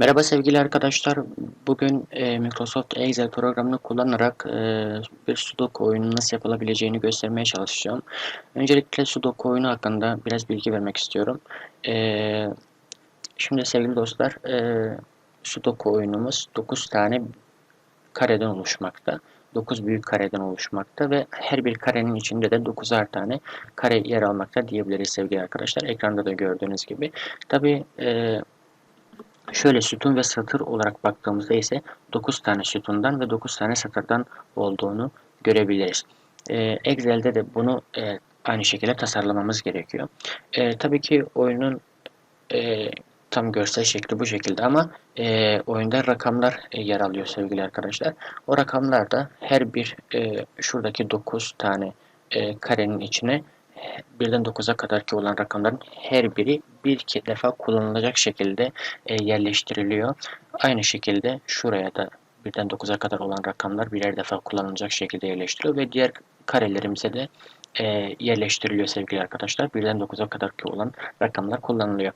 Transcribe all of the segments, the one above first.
Merhaba sevgili arkadaşlar. Bugün e, Microsoft Excel programını kullanarak e, bir Sudoku oyunu nasıl yapılabileceğini göstermeye çalışacağım. Öncelikle Sudoku oyunu hakkında biraz bilgi vermek istiyorum. E, şimdi sevgili dostlar, e, Sudoku oyunumuz 9 tane kareden oluşmakta. 9 büyük kareden oluşmakta ve her bir karenin içinde de 9'ar tane kare yer almakta diyebiliriz sevgili arkadaşlar. Ekranda da gördüğünüz gibi. Tabi e, Şöyle sütun ve satır olarak baktığımızda ise 9 tane sütundan ve 9 tane satırdan olduğunu görebiliriz. Ee, Excel'de de bunu e, aynı şekilde tasarlamamız gerekiyor. E, tabii ki oyunun e, tam görsel şekli bu şekilde ama e, oyunda rakamlar e, yer alıyor sevgili arkadaşlar. O rakamlar da her bir e, şuradaki 9 tane e, karenin içine birden 9'a kadar ki olan rakamların her biri bir iki defa kullanılacak şekilde e, yerleştiriliyor. Aynı şekilde şuraya da birden 9'a kadar olan rakamlar birer defa kullanılacak şekilde yerleştiriliyor ve diğer karelerimize de e, yerleştiriliyor sevgili arkadaşlar. Birden 9'a kadar ki olan rakamlar kullanılıyor.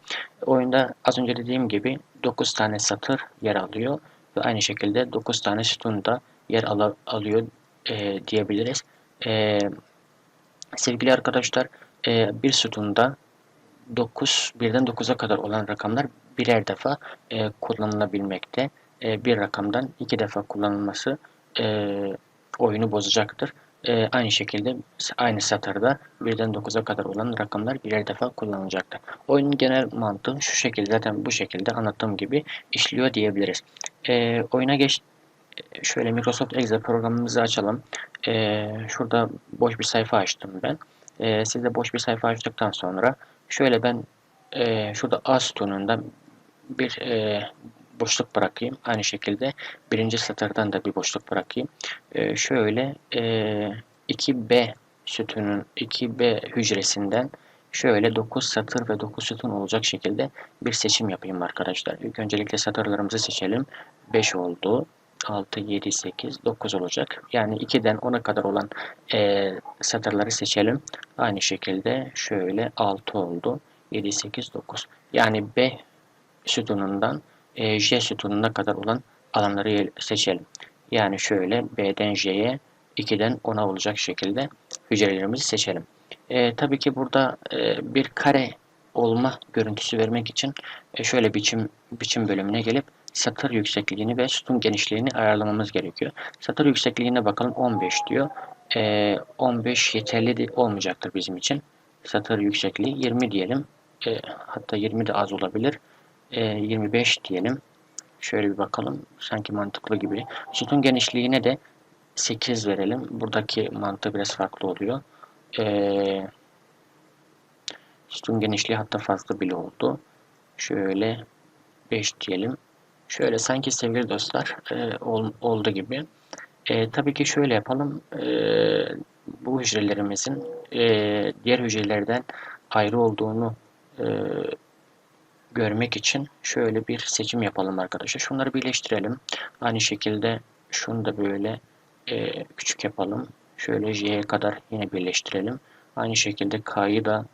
Oyunda az önce dediğim gibi 9 tane satır yer alıyor ve aynı şekilde 9 tane sütun da yer al alıyor e, diyebiliriz. E, Sevgili arkadaşlar e, bir sütunda 9, birden 9'a kadar olan rakamlar birer defa e, kullanılabilmekte. E, bir rakamdan iki defa kullanılması oyunu bozacaktır. aynı şekilde aynı satırda birden 9'a kadar olan rakamlar birer defa kullanılacaktır. Oyunun genel mantığı şu şekilde zaten bu şekilde anlattığım gibi işliyor diyebiliriz. oyuna geç şöyle Microsoft Excel programımızı açalım. E, şurada boş bir sayfa açtım ben. E, siz de boş bir sayfa açtıktan sonra şöyle ben e, şurada A sütununda bir e, boşluk bırakayım. Aynı şekilde birinci satırdan da bir boşluk bırakayım. E, şöyle e, 2B sütunun 2B hücresinden şöyle 9 satır ve 9 sütun olacak şekilde bir seçim yapayım arkadaşlar. İlk öncelikle satırlarımızı seçelim. 5 oldu. 6, 7, 8, 9 olacak. Yani 2'den 10'a kadar olan e, satırları seçelim. Aynı şekilde şöyle 6 oldu. 7, 8, 9. Yani B sütunundan e, J sütununa kadar olan alanları seçelim. Yani şöyle B'den J'ye 2'den 10'a olacak şekilde hücrelerimizi seçelim. E, tabii ki burada e, bir kare olma görüntüsü vermek için e, şöyle biçim biçim bölümüne gelip satır yüksekliğini ve sütun genişliğini ayarlamamız gerekiyor. Satır yüksekliğine bakalım 15 diyor. E, 15 yeterli olmayacaktır bizim için. Satır yüksekliği 20 diyelim. E, hatta 20 de az olabilir. E, 25 diyelim. Şöyle bir bakalım. Sanki mantıklı gibi. Sütun genişliğine de 8 verelim. Buradaki mantığı biraz farklı oluyor. Ee, sütun genişliği hatta fazla bile oldu. Şöyle 5 diyelim. Şöyle sanki sevgili dostlar e, ol, oldu gibi. E, tabii ki şöyle yapalım. E, bu hücrelerimizin e, diğer hücrelerden ayrı olduğunu e, görmek için şöyle bir seçim yapalım arkadaşlar. Şunları birleştirelim. Aynı şekilde şunu da böyle e, küçük yapalım. Şöyle J'ye kadar yine birleştirelim. Aynı şekilde K'yı da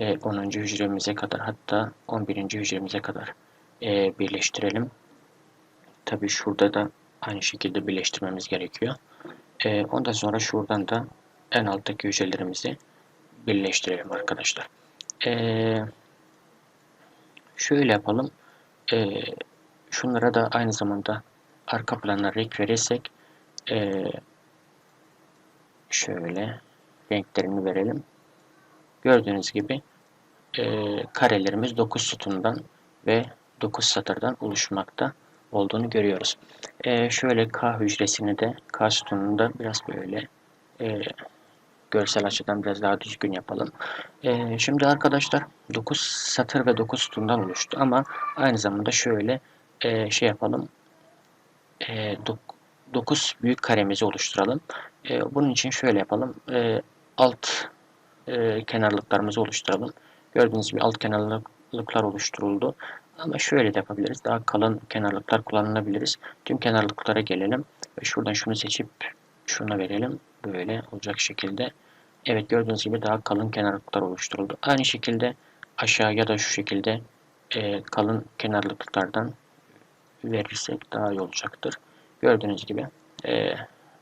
e, 10. hücremize kadar hatta 11. hücremize kadar e, birleştirelim. Tabi şurada da aynı şekilde birleştirmemiz gerekiyor. E, ondan sonra şuradan da en alttaki hücrelerimizi birleştirelim arkadaşlar. E, şöyle yapalım. E, şunlara da aynı zamanda arka planına renk verirsek e, şöyle renklerini verelim. Gördüğünüz gibi e, karelerimiz 9 sütundan ve 9 satırdan oluşmakta olduğunu görüyoruz. E, şöyle K hücresini de K sütununu da biraz böyle e, görsel açıdan biraz daha düzgün yapalım. E, şimdi arkadaşlar 9 satır ve 9 sütundan oluştu ama aynı zamanda şöyle e, şey yapalım. E, 9 büyük karemizi oluşturalım. E, bunun için şöyle yapalım. E, alt e, kenarlıklarımızı oluşturalım. Gördüğünüz gibi alt kenarlıklar oluşturuldu. Ama şöyle de yapabiliriz. Daha kalın kenarlıklar kullanılabiliriz. Tüm kenarlıklara gelelim. Ve şuradan şunu seçip şuna verelim. Böyle olacak şekilde. Evet gördüğünüz gibi daha kalın kenarlıklar oluşturuldu. Aynı şekilde aşağıya da şu şekilde e, kalın kenarlıklardan verirsek daha iyi olacaktır. Gördüğünüz gibi e,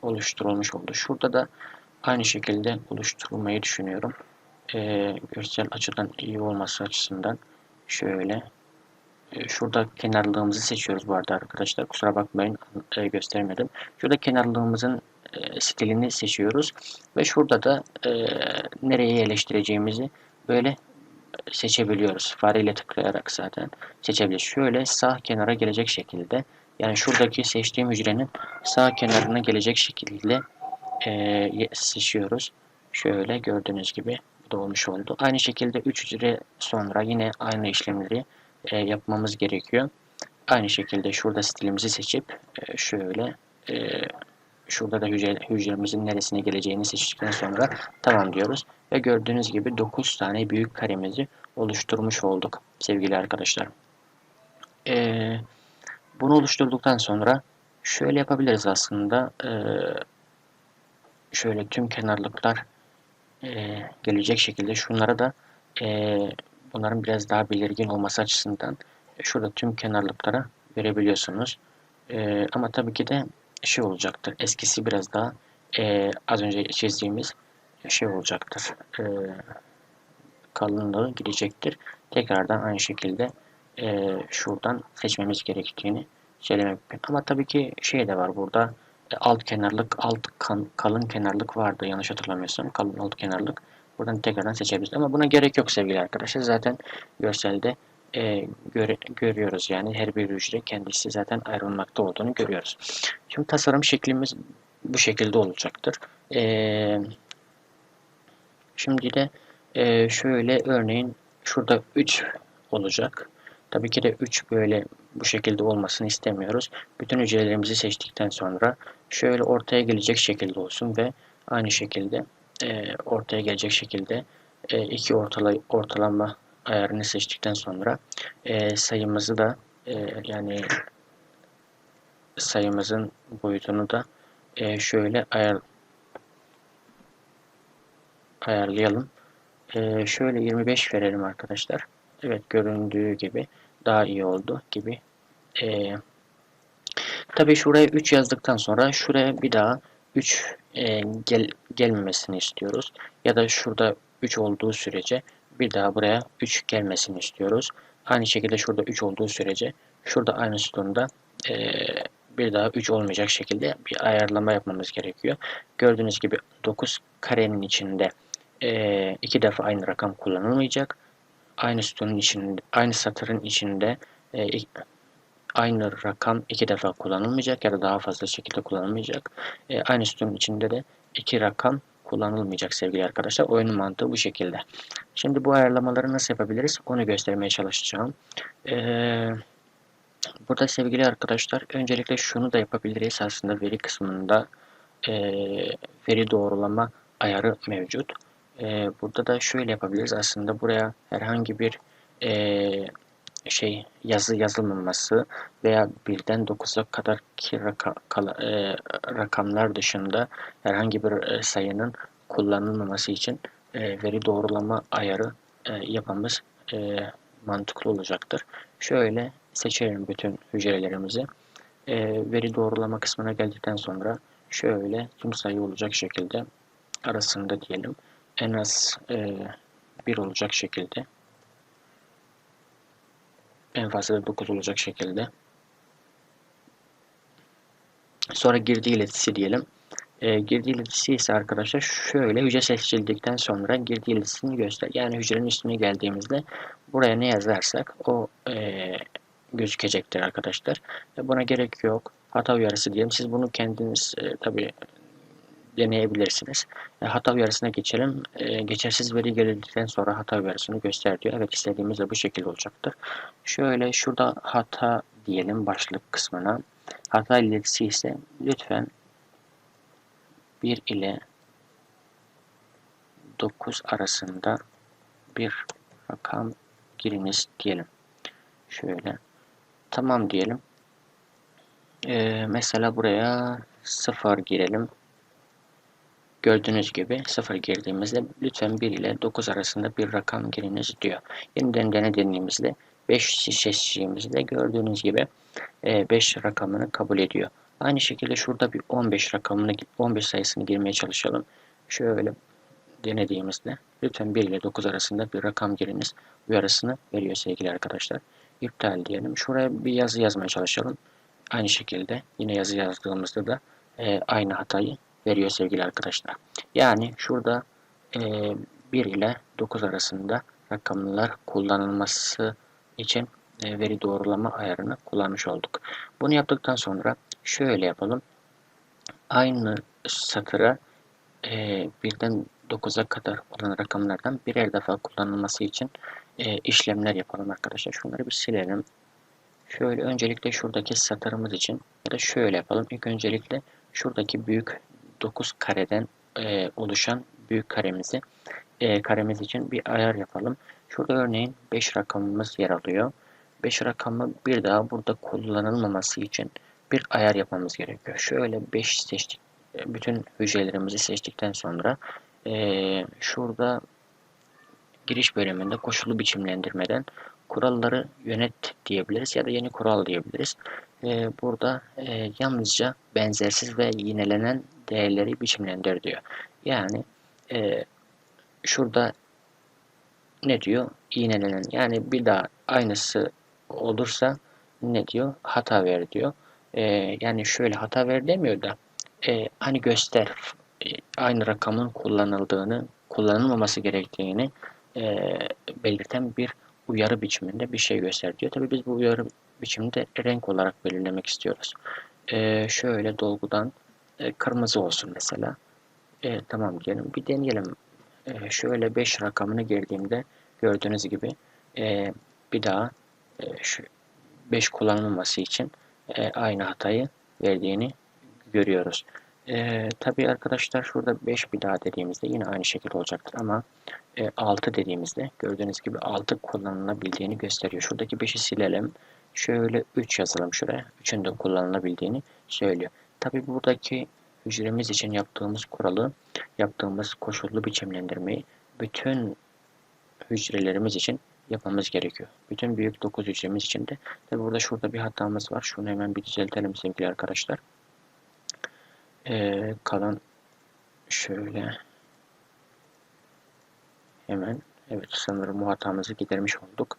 oluşturulmuş oldu. Şurada da aynı şekilde oluşturulmayı düşünüyorum. E, görsel açıdan iyi olması açısından şöyle şurada kenarlığımızı seçiyoruz bu arada arkadaşlar. Kusura bakmayın e, göstermedim. Şurada kenarlığımızın e, stilini seçiyoruz. Ve şurada da e, nereye yerleştireceğimizi böyle seçebiliyoruz. Fareyle tıklayarak zaten seçebiliriz. Şöyle sağ kenara gelecek şekilde yani şuradaki seçtiğim hücrenin sağ kenarına gelecek şekilde e, seçiyoruz. Şöyle gördüğünüz gibi dolmuş oldu. Aynı şekilde 3 hücre sonra yine aynı işlemleri e, yapmamız gerekiyor. Aynı şekilde şurada stilimizi seçip e, şöyle e, şurada da hücre, hücremizin neresine geleceğini seçtikten sonra tamam diyoruz. Ve gördüğünüz gibi 9 tane büyük karemizi oluşturmuş olduk sevgili arkadaşlar. Ee, bunu oluşturduktan sonra şöyle yapabiliriz aslında. Ee, şöyle tüm kenarlıklar e, gelecek şekilde şunlara da e, bunların biraz daha belirgin olması açısından şurada tüm kenarlıklara verebiliyorsunuz. E, ama tabii ki de şey olacaktır. Eskisi biraz daha e, az önce çizdiğimiz şey olacaktır. E, kalınlığı gidecektir. Tekrardan aynı şekilde e, şuradan seçmemiz gerektiğini söylemek Ama tabii ki şey de var burada. E, alt kenarlık, alt kan, kalın kenarlık vardı yanlış hatırlamıyorsam. Kalın alt kenarlık. Buradan tekrardan seçebiliriz. Ama buna gerek yok sevgili arkadaşlar. Zaten görselde e, göre, görüyoruz. Yani her bir hücre kendisi zaten ayrılmakta olduğunu görüyoruz. Şimdi tasarım şeklimiz bu şekilde olacaktır. E, şimdi de e, şöyle örneğin şurada 3 olacak. Tabii ki de 3 böyle bu şekilde olmasını istemiyoruz. Bütün hücrelerimizi seçtikten sonra şöyle ortaya gelecek şekilde olsun ve aynı şekilde e, ortaya gelecek şekilde e, iki ortala, ortalama ayarını seçtikten sonra e, sayımızı da e, yani sayımızın boyutunu da şöyle ayar ayarlayalım. Şöyle 25 verelim arkadaşlar. Evet göründüğü gibi daha iyi oldu gibi. E, Tabii şuraya 3 yazdıktan sonra şuraya bir daha 3 e, gel, gelmemesini istiyoruz. Ya da şurada 3 olduğu sürece bir daha buraya 3 gelmesini istiyoruz. Aynı şekilde şurada 3 olduğu sürece şurada aynı sütunda e, bir daha 3 olmayacak şekilde bir ayarlama yapmamız gerekiyor. Gördüğünüz gibi 9 karenin içinde e, iki defa aynı rakam kullanılmayacak. Aynı sütunun içinde, aynı satırın içinde e, aynı rakam iki defa kullanılmayacak ya da daha fazla şekilde kullanılmayacak. E, aynı sütunun içinde de iki rakam kullanılmayacak sevgili arkadaşlar. Oyunun mantığı bu şekilde. Şimdi bu ayarlamaları nasıl yapabiliriz? Onu göstermeye çalışacağım. Ee, burada sevgili arkadaşlar öncelikle şunu da yapabiliriz. Aslında veri kısmında e, veri doğrulama ayarı mevcut. E, burada da şöyle yapabiliriz. Aslında buraya herhangi bir e, şey yazı yazılmaması veya birden 9'a kadar ki raka, kala, e, rakamlar dışında herhangi bir e, sayının kullanılmaması için e, veri doğrulama ayarı e, yapmamız e, mantıklı olacaktır. Şöyle seçelim bütün hücrelerimizi. E, veri doğrulama kısmına geldikten sonra şöyle tüm sayı olacak şekilde arasında diyelim en az e, 1 olacak şekilde en fazla 9 olacak şekilde. Sonra girdi iletisi diyelim. E, girdi iletisi ise arkadaşlar şöyle hücre seçildikten sonra girdi iletisini göster. Yani hücrenin üstüne geldiğimizde buraya ne yazarsak o e, gözükecektir arkadaşlar. E, buna gerek yok. Hata uyarısı diyelim. Siz bunu kendiniz e, tabi deneyebilirsiniz. E, hata uyarısına geçelim. E, geçersiz veri gelildikten sonra hata uyarısını göster diyor. Evet istediğimiz de bu şekilde olacaktır. Şöyle şurada hata diyelim başlık kısmına. Hata iletisi ise lütfen 1 ile 9 arasında bir rakam giriniz diyelim. Şöyle tamam diyelim. Ee, mesela buraya 0 girelim. Gördüğünüz gibi 0 girdiğimizde lütfen 1 ile 9 arasında bir rakam giriniz diyor. Yeniden dene dediğimizde 5 seçtiğimizde gördüğünüz gibi 5 rakamını kabul ediyor. Aynı şekilde şurada bir 15 rakamını 15 sayısını girmeye çalışalım. Şöyle denediğimizde lütfen 1 ile 9 arasında bir rakam giriniz uyarısını veriyor sevgili arkadaşlar. İptal diyelim. Şuraya bir yazı yazmaya çalışalım. Aynı şekilde yine yazı yazdığımızda da e, aynı hatayı veriyor sevgili arkadaşlar. Yani şurada e, 1 ile 9 arasında rakamlar kullanılması için e, veri doğrulama ayarını kullanmış olduk. Bunu yaptıktan sonra şöyle yapalım. Aynı satıra e, birden 9'a kadar olan rakamlardan birer defa kullanılması için e, işlemler yapalım arkadaşlar. Şunları bir silelim. Şöyle öncelikle şuradaki satırımız için ya da şöyle yapalım. İlk öncelikle şuradaki büyük 9 kareden e, oluşan büyük karemizi e, karemiz için bir ayar yapalım. Şurada örneğin 5 rakamımız yer alıyor. 5 rakamı bir daha burada kullanılmaması için bir ayar yapmamız gerekiyor. Şöyle 5 seçtik. E, bütün hücrelerimizi seçtikten sonra e, şurada giriş bölümünde koşulu biçimlendirmeden kuralları yönet diyebiliriz ya da yeni kural diyebiliriz. E, burada e, yalnızca benzersiz ve yinelenen değerleri biçimlendir diyor. Yani e, şurada ne diyor? İğnelenen. Yani bir daha aynısı olursa ne diyor? Hata ver diyor. E, yani şöyle hata ver demiyor da e, hani göster e, aynı rakamın kullanıldığını kullanılmaması gerektiğini e, belirten bir uyarı biçiminde bir şey göster diyor. Tabi biz bu uyarı biçiminde renk olarak belirlemek istiyoruz. E, şöyle dolgudan e, kırmızı olsun mesela. E, tamam diyelim. Bir deneyelim. E, şöyle 5 rakamını girdiğimde gördüğünüz gibi e, bir daha e, şu 5 kullanılmaması için e, aynı hatayı verdiğini görüyoruz. E, tabii arkadaşlar şurada 5 bir daha dediğimizde yine aynı şekilde olacaktır ama e, 6 dediğimizde gördüğünüz gibi 6 kullanılabildiğini gösteriyor. Şuradaki 5'i silelim. Şöyle 3 yazalım şuraya. 3'ün de kullanılabildiğini söylüyor. Tabii buradaki hücremiz için yaptığımız kuralı, yaptığımız koşullu biçimlendirmeyi bütün hücrelerimiz için yapmamız gerekiyor. Bütün büyük 9 hücremiz için de. Tabi burada şurada bir hatamız var. Şunu hemen bir düzeltelim sevgili arkadaşlar. Ee, kalan şöyle hemen evet sanırım bu hatamızı gidermiş olduk.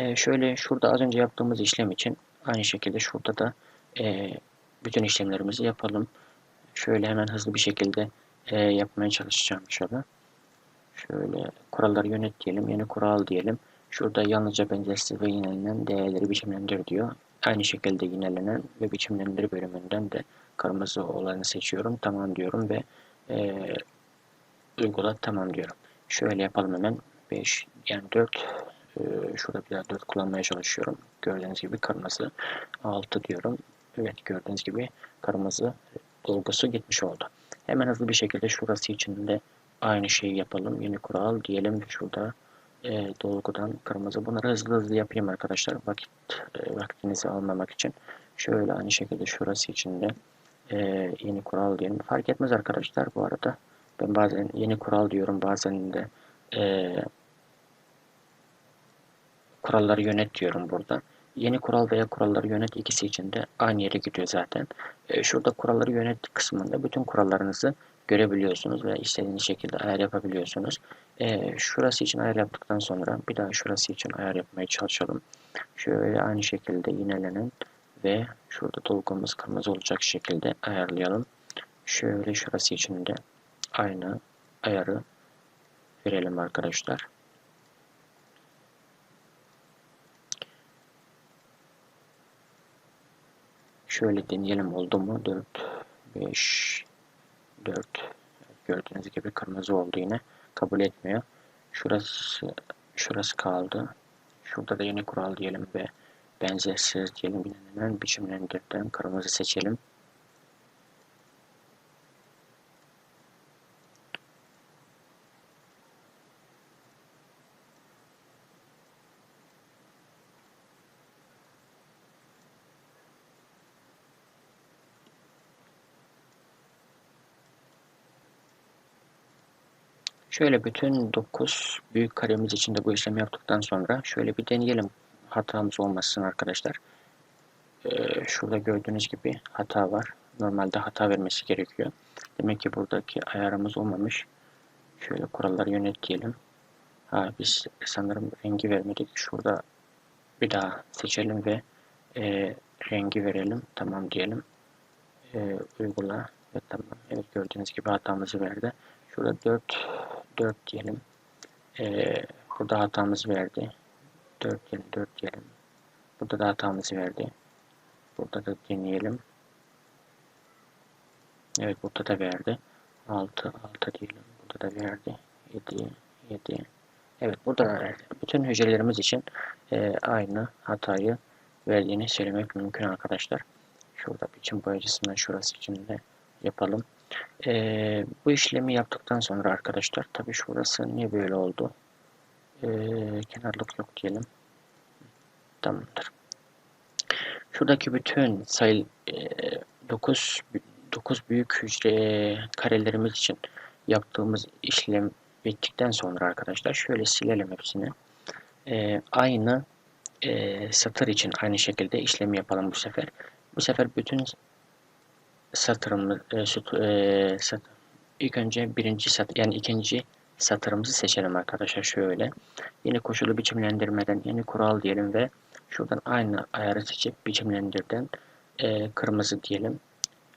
Ee, şöyle şurada az önce yaptığımız işlem için aynı şekilde şurada da e, bütün işlemlerimizi yapalım. Şöyle hemen hızlı bir şekilde e, yapmaya çalışacağım inşallah. Şöyle kuralları yönet diyelim. Yeni kural diyelim. Şurada yalnızca benzersiz ve yinelenen değerleri biçimlendir diyor. Aynı şekilde yinelenen ve biçimlendir bölümünden de kırmızı olanı seçiyorum. Tamam diyorum ve e, uygula tamam diyorum. Şöyle yapalım hemen. 5 yani 4 e, şurada bir daha 4 kullanmaya çalışıyorum. Gördüğünüz gibi kırmızı 6 diyorum. Evet gördüğünüz gibi kırmızı dolgusu gitmiş oldu. Hemen hızlı bir şekilde şurası için de aynı şeyi yapalım. Yeni kural diyelim şurada e, dolgudan kırmızı. Bunları hızlı hızlı yapayım arkadaşlar. Vakit e, vaktinizi almamak için. Şöyle aynı şekilde şurası için de e, yeni kural diyelim. Fark etmez arkadaşlar bu arada. Ben bazen yeni kural diyorum. Bazen de e, kuralları yönet diyorum burada. Yeni kural veya kuralları yönet ikisi için de aynı yere gidiyor zaten. E, şurada kuralları yönet kısmında bütün kurallarınızı görebiliyorsunuz ve istediğiniz şekilde ayar yapabiliyorsunuz. E, şurası için ayar yaptıktan sonra bir daha şurası için ayar yapmaya çalışalım. Şöyle aynı şekilde yinelenen ve şurada dolgumuz kırmızı olacak şekilde ayarlayalım. Şöyle şurası için de aynı ayarı verelim arkadaşlar. Şöyle deneyelim oldu mu? 4, 5, 4. Gördüğünüz gibi kırmızı oldu yine. Kabul etmiyor. Şurası şurası kaldı. Şurada da yeni kural diyelim ve benzersiz diyelim. Bilinen biçimlendirden kırmızı seçelim. Şöyle bütün 9 büyük karemiz içinde bu işlemi yaptıktan sonra şöyle bir deneyelim hatamız olmasın arkadaşlar. Ee, şurada gördüğünüz gibi hata var. Normalde hata vermesi gerekiyor. Demek ki buradaki ayarımız olmamış. Şöyle kuralları yönet diyelim. Ha, biz sanırım rengi vermedik. Şurada bir daha seçelim ve e, rengi verelim. Tamam diyelim. E, uygula ve tamam. Evet gördüğünüz gibi hatamızı verdi. Şurada 4 4 diyelim. E, burada hatamızı verdi. 4 diyelim 4 diyelim. Burada da hatamızı verdi. Burada da deneyelim. Evet burada da verdi. 6 6 diyelim. Burada da verdi. 7 7 Evet burada da verdi. Bütün hücrelerimiz için e, aynı hatayı verdiğini söylemek mümkün arkadaşlar. Şurada biçim boyacısından şurası için de yapalım. E, bu işlemi yaptıktan sonra arkadaşlar tabi şurası niye böyle oldu? E, kenarlık yok diyelim. Tamamdır. Şuradaki bütün sayı e, 9 9 büyük hücre karelerimiz için yaptığımız işlem bittikten sonra arkadaşlar şöyle silelim hepsini. E, aynı e, satır için aynı şekilde işlemi yapalım bu sefer. Bu sefer bütün satırımız e, süt, e, sat, ilk önce birinci satır yani ikinci satırımızı seçelim arkadaşlar şöyle. Yeni koşulu biçimlendirmeden yeni kural diyelim ve şuradan aynı ayarı seçip biçimlendirden e, kırmızı diyelim.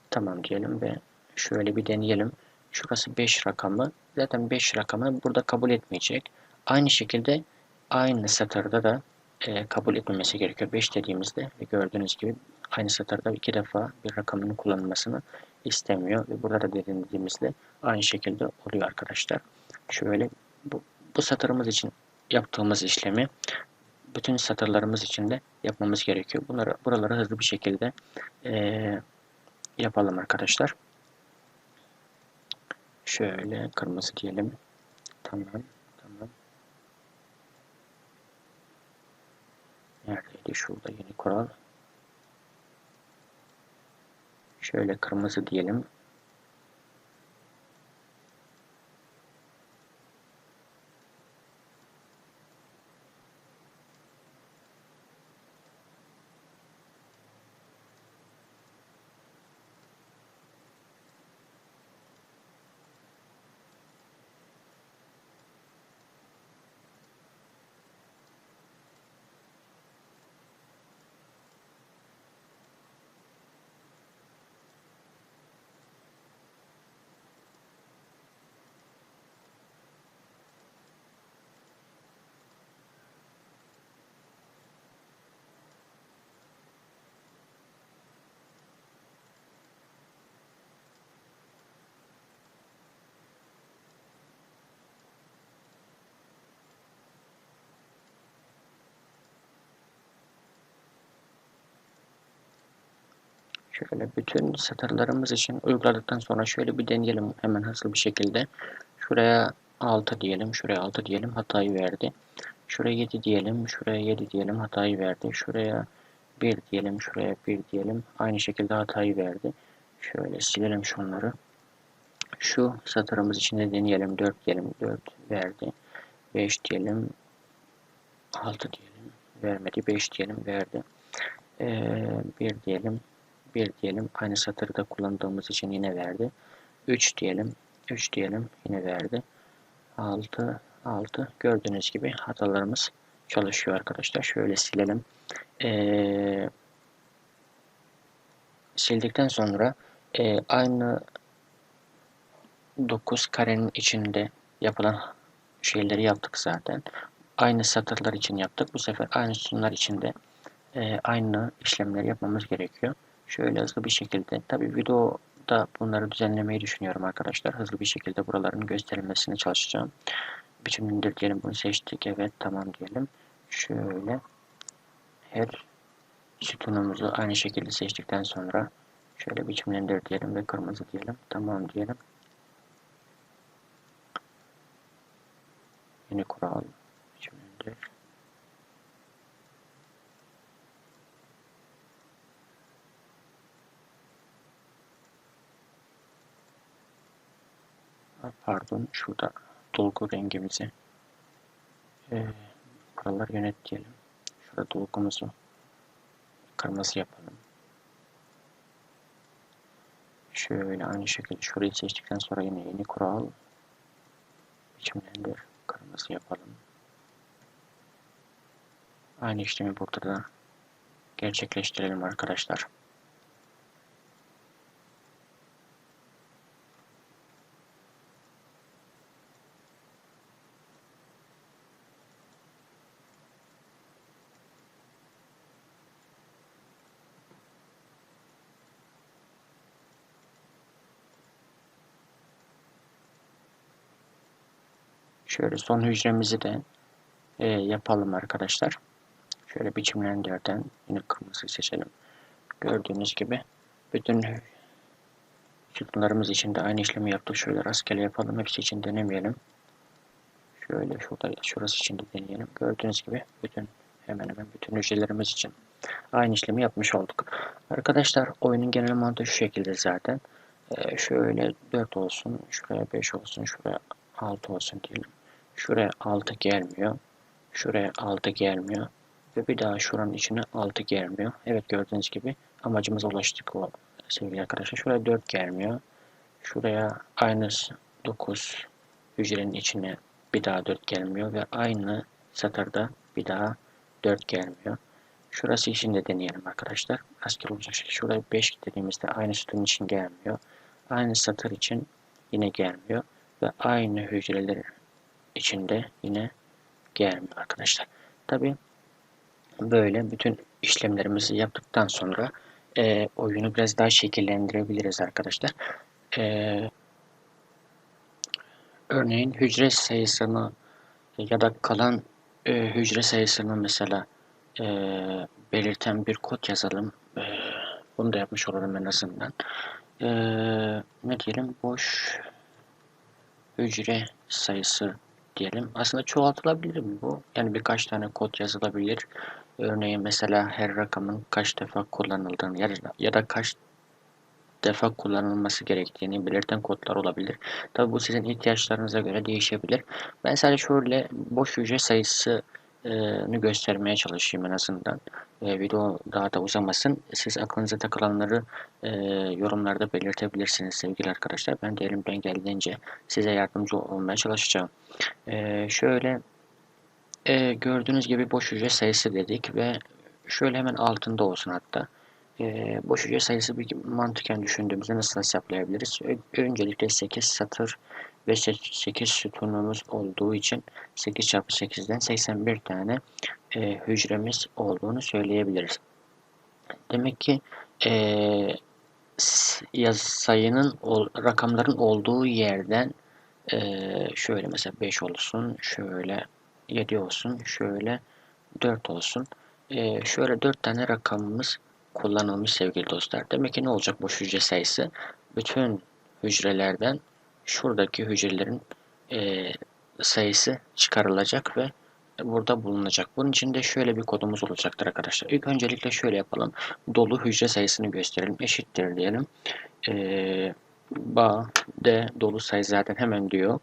Tamam diyelim ve şöyle bir deneyelim. Şurası 5 rakamı. Zaten 5 rakamı burada kabul etmeyecek. Aynı şekilde aynı satırda da e, kabul etmemesi gerekiyor. 5 dediğimizde gördüğünüz gibi aynı satırda iki defa bir rakamının kullanılmasını istemiyor. Ve burada da dediğimizde aynı şekilde oluyor arkadaşlar. Şöyle bu, bu satırımız için yaptığımız işlemi bütün satırlarımız için de yapmamız gerekiyor. Bunları buraları hızlı bir şekilde e, yapalım arkadaşlar. Şöyle kırmızı diyelim. Tamam. Tamam. Neredeydi? Şurada yeni kural. Şöyle kırmızı diyelim. Şöyle bütün satırlarımız için uyguladıktan sonra şöyle bir deneyelim hemen hızlı bir şekilde. Şuraya 6 diyelim, şuraya 6 diyelim hatayı verdi. Şuraya 7 diyelim, şuraya 7 diyelim hatayı verdi. Şuraya 1 diyelim, şuraya 1 diyelim. Aynı şekilde hatayı verdi. Şöyle silelim şunları. Şu satırımız için de deneyelim. 4 diyelim, 4 verdi. 5 diyelim, 6 diyelim, vermedi. 5 diyelim, verdi. Ee, 1 diyelim, 1 diyelim. Aynı satırda kullandığımız için yine verdi. 3 diyelim. 3 diyelim. Yine verdi. 6 6 gördüğünüz gibi hatalarımız çalışıyor arkadaşlar. Şöyle silelim. Ee, sildikten sonra e, aynı 9 karenin içinde yapılan şeyleri yaptık zaten. Aynı satırlar için yaptık. Bu sefer aynı sütunlar içinde e, aynı işlemleri yapmamız gerekiyor. Şöyle hızlı bir şekilde. Tabi videoda bunları düzenlemeyi düşünüyorum arkadaşlar. Hızlı bir şekilde buraların gösterilmesine çalışacağım. Biçimlendir diyelim. Bunu seçtik. Evet tamam diyelim. Şöyle her sütunumuzu aynı şekilde seçtikten sonra şöyle biçimlendir diyelim ve kırmızı diyelim. Tamam diyelim. Yeni kural biçimlendir. Pardon şurada dolgu rengimizi e, buralar yönet diyelim. Şurada dolgumuzu kırmızı yapalım. Şöyle aynı şekilde şurayı seçtikten sonra yine yeni kural biçimlendir. Kırmızı yapalım. Aynı işlemi burada da gerçekleştirelim arkadaşlar. Şöyle son hücremizi de e, yapalım arkadaşlar. Şöyle biçimlendirden yine kırmızı seçelim. Gördüğünüz gibi bütün sütunlarımız için de aynı işlemi yaptık. Şöyle rastgele yapalım. Hepsi için denemeyelim. Şöyle şurada şurası için de deneyelim. Gördüğünüz gibi bütün hemen hemen bütün hücrelerimiz için aynı işlemi yapmış olduk. Arkadaşlar oyunun genel mantığı şu şekilde zaten. Ee, şöyle 4 olsun, şuraya 5 olsun, şuraya 6 olsun diyelim. Şuraya 6 gelmiyor. Şuraya 6 gelmiyor. Ve bir daha şuranın içine 6 gelmiyor. Evet gördüğünüz gibi amacımıza ulaştık o sevgili arkadaşlar. Şuraya 4 gelmiyor. Şuraya aynı 9 hücrenin içine bir daha 4 gelmiyor. Ve aynı satırda bir daha 4 gelmiyor. Şurası için de deneyelim arkadaşlar. Asker olacak şekilde. Şuraya 5 dediğimizde aynı sütun için gelmiyor. Aynı satır için yine gelmiyor. Ve aynı hücreler içinde yine gelmiyor arkadaşlar. Tabi böyle bütün işlemlerimizi yaptıktan sonra e, oyunu biraz daha şekillendirebiliriz arkadaşlar. E, örneğin hücre sayısını ya da kalan e, hücre sayısını mesela e, belirten bir kod yazalım. E, bunu da yapmış olalım en azından. E, ne diyelim? Boş hücre sayısı diyelim. Aslında çoğaltılabilir mi bu? Yani birkaç tane kod yazılabilir. Örneğin mesela her rakamın kaç defa kullanıldığını ya da, kaç defa kullanılması gerektiğini belirten kodlar olabilir. Tabi bu sizin ihtiyaçlarınıza göre değişebilir. Ben sadece şöyle boş hücre sayısı göstermeye çalışayım en azından. E, video daha da uzamasın. Siz aklınıza takılanları e, yorumlarda belirtebilirsiniz sevgili arkadaşlar. Ben de elimden geldiğince size yardımcı olmaya çalışacağım. E, şöyle e, gördüğünüz gibi boş hücre sayısı dedik ve şöyle hemen altında olsun hatta. E, boş hücre sayısı bir mantıken düşündüğümüzde nasıl hesaplayabiliriz? Öncelikle 8 satır ve 8 sütunumuz olduğu için 8 çarpı 8'den 81 tane e, hücremiz olduğunu söyleyebiliriz. Demek ki e, sayının rakamların olduğu yerden e, şöyle mesela 5 olsun, şöyle 7 olsun, şöyle 4 olsun. E, şöyle 4 tane rakamımız kullanılmış sevgili dostlar. Demek ki ne olacak boş hücre sayısı? Bütün hücrelerden şuradaki hücrelerin e, sayısı çıkarılacak ve burada bulunacak. Bunun için de şöyle bir kodumuz olacaktır arkadaşlar. İlk öncelikle şöyle yapalım. Dolu hücre sayısını gösterelim. Eşittir diyelim. E, ba d dolu sayı zaten hemen diyor.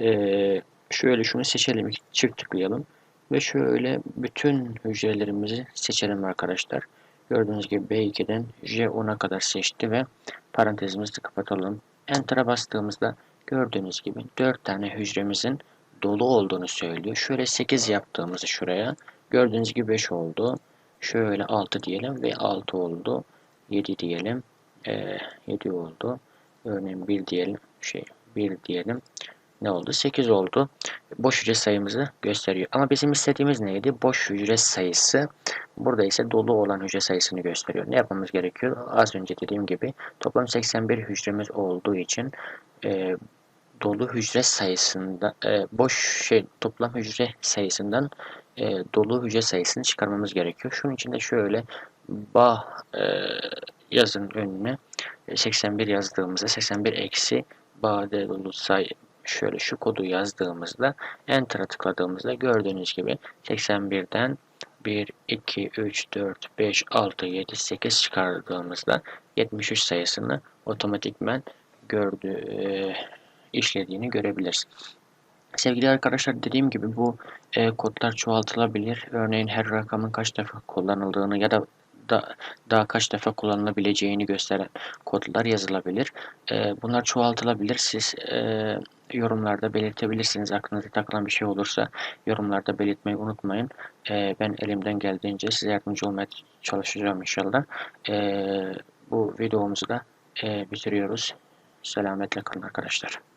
E, şöyle şunu seçelim. Çift tıklayalım. Ve şöyle bütün hücrelerimizi seçelim arkadaşlar. Gördüğünüz gibi B2'den J10'a kadar seçti ve parantezimizi kapatalım. Enter'a bastığımızda gördüğünüz gibi 4 tane hücremizin dolu olduğunu söylüyor. Şöyle 8 yaptığımızı şuraya gördüğünüz gibi 5 oldu. Şöyle 6 diyelim ve 6 oldu. 7 diyelim. Ee, 7 oldu. Örneğin 1 diyelim. Şey 1 diyelim ne oldu? 8 oldu. Boş hücre sayımızı gösteriyor. Ama bizim istediğimiz neydi? Boş hücre sayısı. Burada ise dolu olan hücre sayısını gösteriyor. Ne yapmamız gerekiyor? Az önce dediğim gibi toplam 81 hücremiz olduğu için e, dolu hücre sayısında e, boş şey toplam hücre sayısından e, dolu hücre sayısını çıkarmamız gerekiyor. Şunun için de şöyle bah e, yazın önüne 81 yazdığımızda 81 eksi bade dolu sayı şöyle şu kodu yazdığımızda Enter'a tıkladığımızda gördüğünüz gibi 81'den 1, 2, 3, 4, 5, 6, 7, 8 çıkardığımızda 73 sayısını otomatikmen gördü, e, işlediğini görebiliriz. Sevgili arkadaşlar dediğim gibi bu e, kodlar çoğaltılabilir. Örneğin her rakamın kaç defa kullanıldığını ya da da, daha kaç defa kullanılabileceğini gösteren kodlar yazılabilir. E, bunlar çoğaltılabilir. Siz e, yorumlarda belirtebilirsiniz. Aklınıza takılan bir şey olursa yorumlarda belirtmeyi unutmayın. E, ben elimden geldiğince size yardımcı olmaya çalışacağım inşallah. E, bu videomuzu da e, bitiriyoruz. Selametle kalın arkadaşlar.